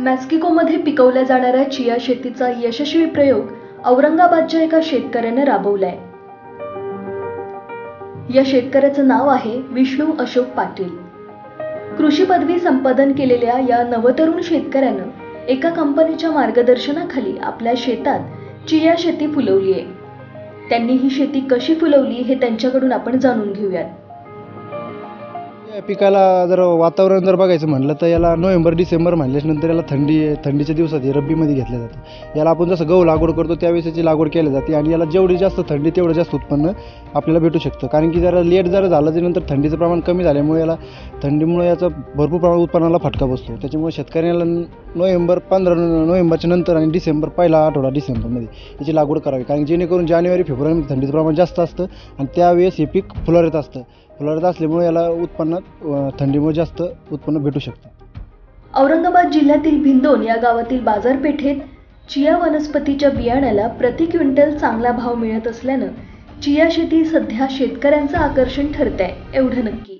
मॅक्सिकोमध्ये पिकवल्या जाणाऱ्या चिया शेतीचा यशस्वी प्रयोग औरंगाबादच्या एका शेतकऱ्यानं राबवलाय. या शेतकऱ्याचं नाव आहे विष्णू अशोक पाटील. कृषी पदवी संपादन केलेल्या या नवतरुण शेतकऱ्यानं एका कंपनीच्या मार्गदर्शनाखाली आपल्या शेतात चिया शेती फुलवली आहे त्यांनी ही शेती कशी फुलवली हे त्यांच्याकडून आपण जाणून घेऊयात. या पिकाला जर वातावरण जर बघायचं म्हटलं तर याला नोव्हेंबर डिसेंबर म्हणल्याच्यानंतर याला थंडी थंडीच्या दिवसात हे रब्बीमध्ये घेतलं जातं. याला आपण जसं गहू लागवड करतो त्यावेळेस याची लागवड केली जाते आणि याला जेवढी जास्त थंडी तेवढं जास्त उत्पन्न आपल्याला भेटू शकतं. कारण की जरा लेट जर झालं त्यानंतर थंडीचं प्रमाण कमी झाल्यामुळे याला थंडीमुळे याचा भरपूर प्रमाणात उत्पन्नाला फटका बसतो. त्याच्यामुळे शेतकऱ्याला नोव्हेंबर पंधरा नोव्हेंबरच्या नंतर आणि डिसेंबर पहिला आठवडा डिसेंबरमध्ये याची लागवड करावी. कारण जेणेकरून जानेवारी फेब्रुवारीमध्ये थंडीचं प्रमाण जास्त असतं आणि त्यावेळेस हे पीक फुलारत असतं. फुलारत असल्यामुळे याला उत्पन्नात थंडीमुळे जास्त उत्पन्न भेटू शकतं. औरंगाबाद जिल्ह्यातील भिंदोन या गावातील बाजारपेठेत चिया वनस्पतीच्या बियाण्याला प्रति क्विंटल चांगला भाव मिळत असल्यानं चिया शेती सध्या शेतकऱ्यांचं आकर्षण ठरत आहे एवढं नक्की.